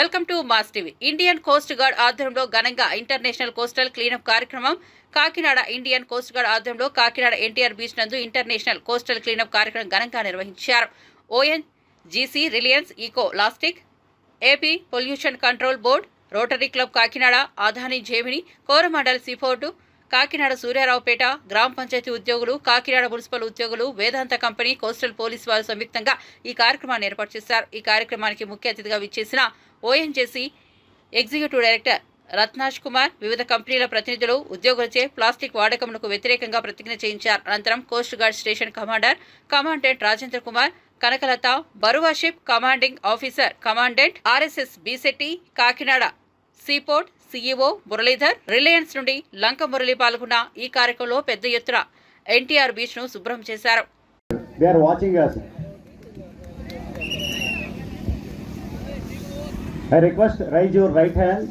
Welcome to Mass TV. Indian coast guard ఆధ్వర్యంలో ఘనంగా international coastal cleanup కార్యక్రమం Kakinada Indian coast guard ఆధ్వర్యంలో Kakinada NTR beach నందు ఇంటర్నేషనల్ కోస్టల్ క్లీనప్ కార్యక్రమం ఘనంగా నిర్వహించారు. ONGC Reliance eco లాస్టిక్ AP pollution control board rotary club Kakinada Adani Gemini Coromandel seaport Kakinada Suryaraopeta గ్రామ పంచాయతీ ఉద్యోగులు కాకినాడ మున్సిపల్ ఉద్యోగులు వేదాంత కంపెనీ కోస్టల్ పోలీస్ వారు సంయుక్తంగా ఈ కార్యక్రమాన్ని ఏర్పాటు చేశారు. ఈ కార్యక్రమానికి ముఖ్య అతిథిగా విచ్చేసిన ONGC executive director Ratnash Kumar వివిధ కంపెనీల ప్రతినిధులు ఉద్యోగులచే ప్లాస్టిక్ వాడకములకు వ్యతిరేకంగా ప్రతిజ్ఞ చేయించారు. అనంతరం coast guard station commander commandant Rajendra Kumar Kanakalata Barua ship commanding officer commandant RSS Bisetti Kakinada seaport CEO Muralidhar Reliance నుండి లంక మురళి పాల్గొన్న ఈ కార్యక్రమంలో పెద్ద ఎత్తున ఎన్టీఆర్ బీచ్ను శుభ్రం చేశారు. I request raise your right hand.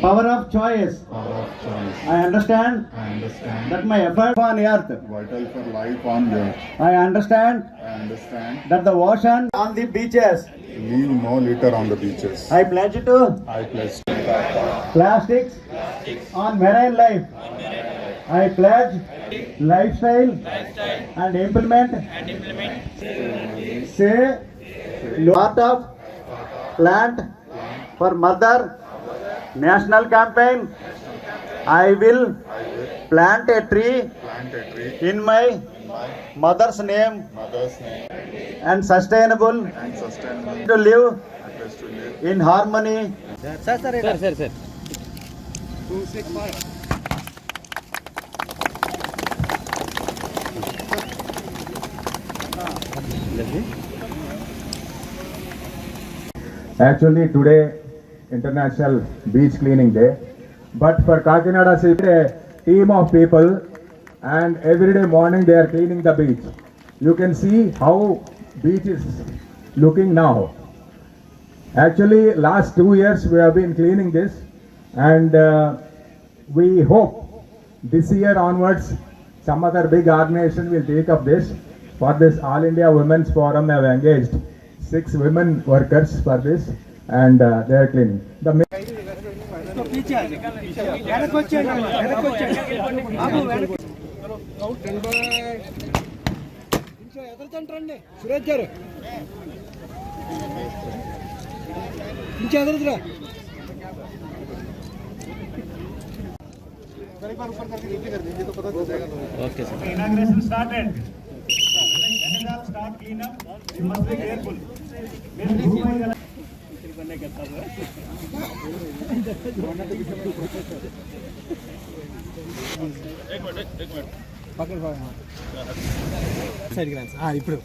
Power of choice. Power of choice. I understand I understand. that my effort on earth. Vital for life on earth. I understand I understand. that the ocean on the beaches. Leave no litter on the beaches. I pledge to I pledge To. plastics on marine life. I pledge lifestyle and implement say part of plant for mother national campaign. I will plant a tree plant a tree in my mother's name mother's name and sustainable and sustainable. to live I pledge to live in harmony Actually, today, International Beach Cleaning Day. But for Kakinada City, a team of people, and every day morning they are cleaning the beach. You can see how beach is looking now. Actually, last two years we have been cleaning this, and uh, we hope this year onwards some other big organization will take up this. For this All India Women's Forum, have engaged six women workers for this, and uh, they are cleaning. The ma- ఎదురుతంటారండి Suresh గారు ఇంకే ఎదురుతురా inauguration started. Let us all start clean up. You must be careful. మీరు భూమి గల- సైడ్కి పక్కన సైడ్కి ఆ, ఇప్పుడు.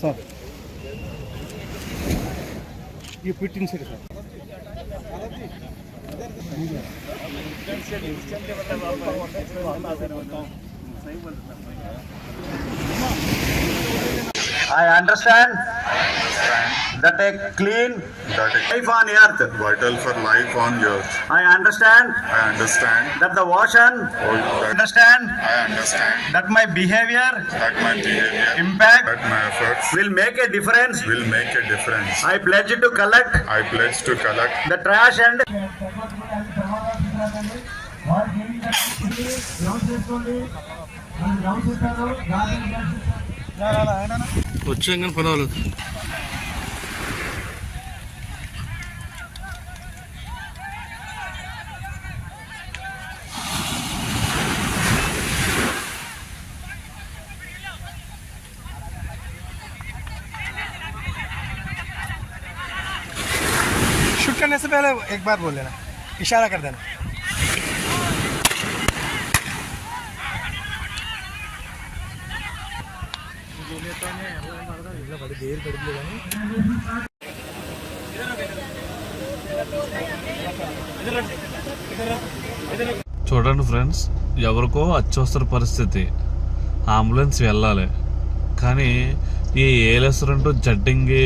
సార్. ఈ fit inside sir. I understand. that a clean that a life on earth. vital for life on earth. I understand I understand. that the ocean. Oh, that Understand I understand that my behavior that my behavior, impact that my efforts will make a difference. will make a difference. I pledge to collect I pledge to collect the trash and వచ్చాం కానీ పర్వాలేదు shoot करने से पहले एक बार बोल लेना इशारा कर देना చూడండి ఫ్రెండ్స్ ఎవరికో అత్యవసర పరిస్థితి అంబులెన్స్ వెళ్ళాలి కానీ ఈ ఏలెసరంటు జడ్డింగి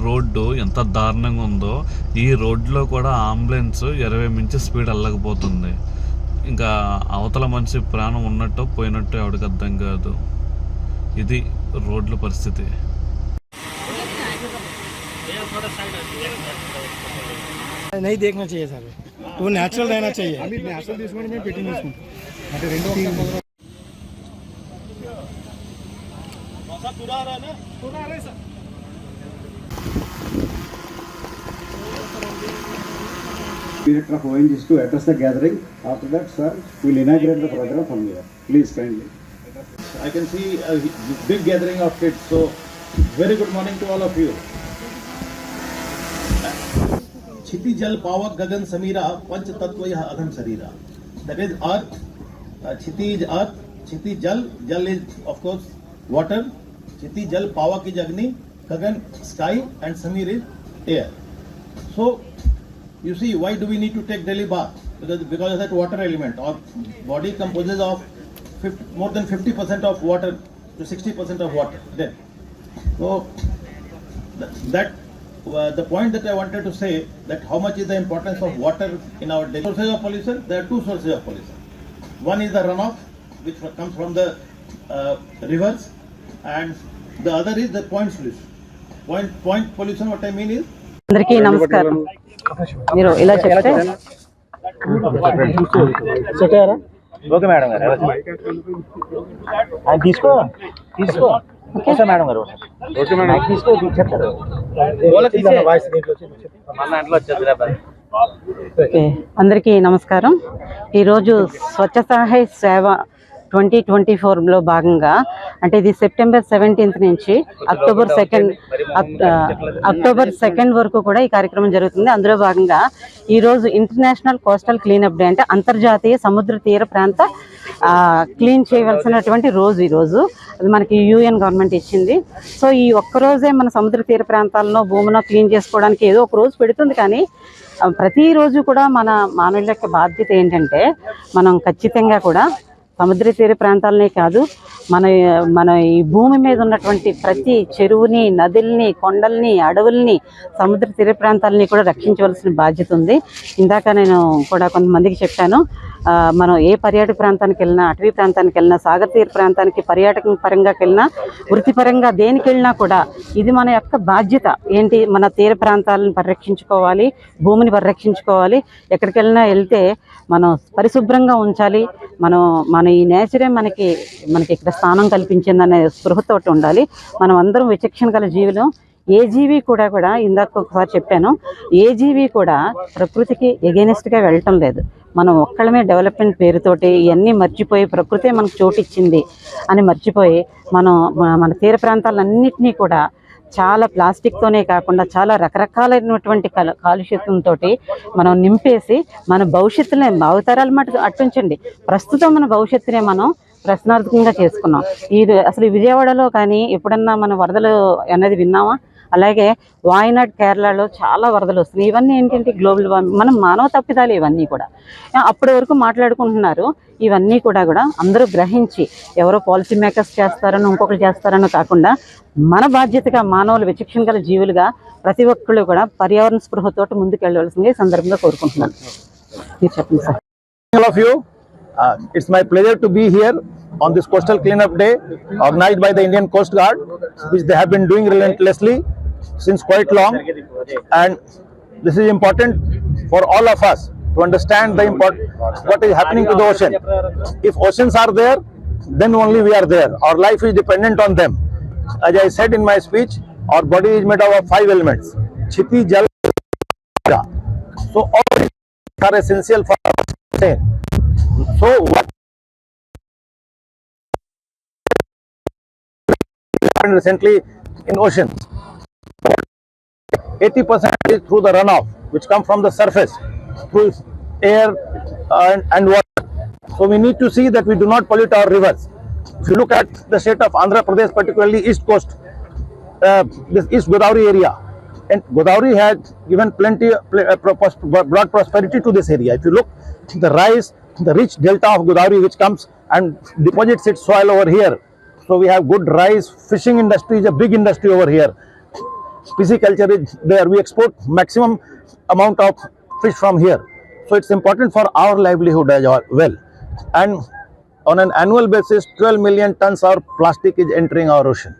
రోడ్డు ఎంత దారుణంగా ఉందో ఈ రోడ్లో కూడా అంబులెన్స్ ఇరవై మించి స్పీడ్ వెళ్ళకపోతుంది ఇంకా అవతల మనిషి ప్రాణం ఉన్నట్టు పోయినట్టు ఎవరికి అర్థం కాదు ఇది రోడ్ల పరిస్థితి नहीं देखना चाहिए सर वो नेचुरल रहना चाहिए अभी नेचुरल తీసుకోండి మేము పెట్టి తీసుకుంటాం అంటే రెండు Director of ONGs to address the gathering. After that, sir, we'll inaugurate the program from here. Please kindly. I can see a big gathering of kids, so very good morning to all of you. Kshitiz जल पावक गगन समीरा पंच तत्व यह अधम शरीरा that is earth uh, Kshitiz is earth Kshitiz जल जल is of course water Kshitiz जल पावक is agni Gagan sky and samir is air so you see why do we need to take daily bath because because of that water element our body composes of 50, more than 50% of water to 60% of water then so that uh, the point that I wanted to say that how much is the importance of water in our daily sources of pollution. There are two sources of pollution. One is the runoff, which comes from the uh, rivers, and the other is the point pollution. Point point pollution. What I mean is? అందరికీ నమస్కారం. మీరు ఇలా చెప్తే? Okay madam గారు ఆయన తీసుకో తీసుకో. Okay. Madam గారు ఓకే. మేడం. తీసుకో చెప్తారు. అందరికీ నమస్కారం. ఈరోజు స్వచ్ఛ సహాయ్ సేవ ట్వంటీ ట్వంటీ ఫోర్లో భాగంగా అంటే ఇది సెప్టెంబర్ సెవెంటీన్త్ నుంచి అక్టోబర్ సెకండ్ అక్టోబర్ సెకండ్ వరకు కూడా ఈ కార్యక్రమం జరుగుతుంది. అందులో భాగంగా ఈరోజు ఇంటర్నేషనల్ కోస్టల్ క్లీనప్ డే అంటే అంతర్జాతీయ సముద్ర తీర ప్రాంత క్లీన్ చేయవలసినటువంటి రోజు ఈరోజు. అది మనకి యూఎన్ గవర్నమెంట్ ఇచ్చింది. సో ఈ ఒక్క రోజే మన సముద్ర తీర ప్రాంతాలను భూమిలో క్లీన్ చేసుకోవడానికి ఏదో ఒక రోజు పెడుతుంది. కానీ ప్రతిరోజు కూడా మన మానవుల యొక్క బాధ్యత ఏంటంటే మనం ఖచ్చితంగా కూడా సముద్ర తీర ప్రాంతాలనే కాదు. మన మన ఈ భూమి మీద ఉన్నటువంటి ప్రతి చెరువుని నదుల్ని కొండల్ని అడవుల్ని సముద్ర తీర ప్రాంతాలని కూడా రక్షించవలసిన బాధ్యత ఉంది. ఇందాక నేను కూడా కొంతమందికి చెప్పాను మనం ఏ పర్యాటక ప్రాంతానికి వెళ్ళినా అటవీ ప్రాంతానికి వెళ్ళినా సాగర్ తీర ప్రాంతానికి పర్యాటక పరంగా వెళ్ళినా వృత్తిపరంగా దేనికి వెళ్ళినా కూడా ఇది మన యొక్క బాధ్యత. ఏంటి? మన తీర ప్రాంతాలను పరిరక్షించుకోవాలి భూమిని పరిరక్షించుకోవాలి. ఎక్కడికి వెళ్ళినా వెళ్తే మనం పరిశుభ్రంగా ఉంచాలి. మనం మన ఈ నేచరే మనకి మనకి ఇక్కడ స్థానం కల్పించిందనే స్పృహతోటి ఉండాలి. మనం అందరం విచక్షణ గల జీవులు. ఏ జీవి కూడా కూడా ఇందాక ఒకసారి చెప్పాను ఏ జీవి కూడా ప్రకృతికి ఎగెనిస్ట్గా వెళ్ళటం లేదు. మనం ఒక్కళ్ళమే డెవలప్మెంట్ పేరుతోటి ఇవన్నీ మర్చిపోయి ప్రకృతే మనకు చోటిచ్చింది అని మర్చిపోయి మనం మన తీర ప్రాంతాలన్నింటినీ కూడా చాలా ప్లాస్టిక్తోనే కాకుండా చాలా రకరకాలైనటువంటి కల కాలుష్యంతో మనం నింపేసి మన భవిష్యత్తునే భావితరాల మటు అట్టుంచండి ప్రస్తుతం మన భవిష్యత్తునే మనం ప్రశ్నార్థకంగా చేసుకున్నాం. ఈ అసలు విజయవాడలో కానీ ఎప్పుడన్నా మన వరదలు అనేది విన్నామా అలాగే వాయనాడ్ కేరళలో చాలా వరదలు వస్తున్నాయి. ఇవన్నీ ఏంటంటే గ్లోబల్ వార్మింగ్ మనం మానవ తప్పిదాలు ఇవన్నీ కూడా. అప్పటి వరకు మాట్లాడుకుంటున్నారు. ఇవన్నీ కూడా కూడా అందరూ గ్రహించి ఎవరో పాలసీ మేకర్స్ చేస్తారని ఇంకొకరు చేస్తారని కాకుండా మన బాధ్యతగా మానవులు విచక్షణ గల జీవులుగా ప్రతి ఒక్కళ్ళు కూడా పర్యావరణ స్పృహతోటి ముందుకెళ్ళవలసింది ఈ సందర్భంగా కోరుకుంటున్నాను. మీరు చెప్పండి sir. Uh, it's my pleasure to be here on this coastal cleanup day organized by the Indian Coast Guard, which they have been doing relentlessly since quite long. And this is important for all of us to understand the import what is happening to the ocean. If oceans are there, then only we are there. Our life is dependent on them. As I said in my speech, our body is made up of five elements: Chiti, Jal. So all are essential for sustain. So what happened recently in oceans? 80% is through the runoff, which come from the surface, through air uh, and, and water. So we need to see that we do not pollute our rivers. If you look at the state of Andhra Pradesh, particularly east coast, uh, this East Godavari area, and Godavari has given plenty, pl- uh, pros- broad prosperity to this area. If you look, the rice, the rich delta of Godavari which comes and deposits its soil over here. So we have good rice, fishing industry is a big industry over here. Pisciculture is there. We export maximum amount of fish from here. So it's important for our livelihood as well. And on an annual basis, 12 million tons of plastic is entering our ocean.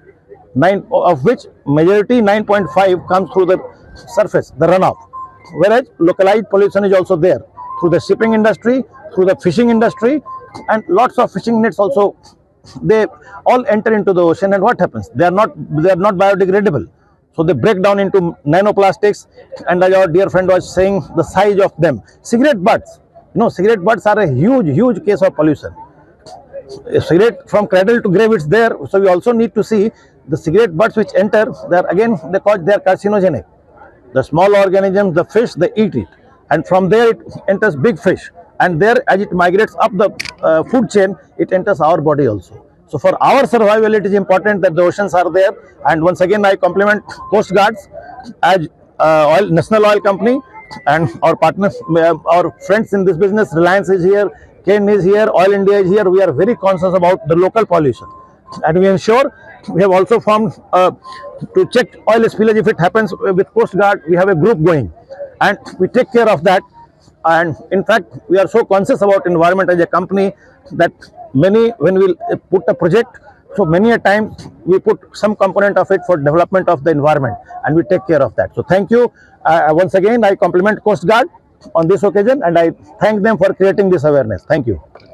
nine of which majority 9.5 comes through the surface, the runoff. Whereas localized pollution is also there through the shipping industry, through the fishing industry, and lots of fishing nets also. They all enter into the ocean, and what happens? They are not they are not biodegradable. So they break down into nanoplastics, and as our dear friend was saying, the size of them. Cigarette butts, you know, cigarette butts are a huge, huge case of pollution. A cigarette from cradle to grave, it's there. So we also need to see the cigarette butts which enter. They are again they cause they are carcinogenic. The small organisms, the fish, they eat it, and from there it enters big fish, and there as it migrates up the uh, food chain, it enters our body also. So for our survival, it is important that the oceans are there. And once again, I compliment Coast Guards as uh, oil, National Oil Company and our partners, uh, our friends in this business. Reliance is here, Ken is here, Oil India is here. We are very conscious about the local pollution, and we ensure we have also formed uh, to check oil spillage if it happens with Coast Guard. We have a group going, and we take care of that and in fact we are so conscious about environment as a company that many when we uh, put a project so many a time we put some component of it for development of the environment and we take care of that. So thank you. Uh, once again i compliment coast guard on this occasion and i thank them for creating this awareness. Thank you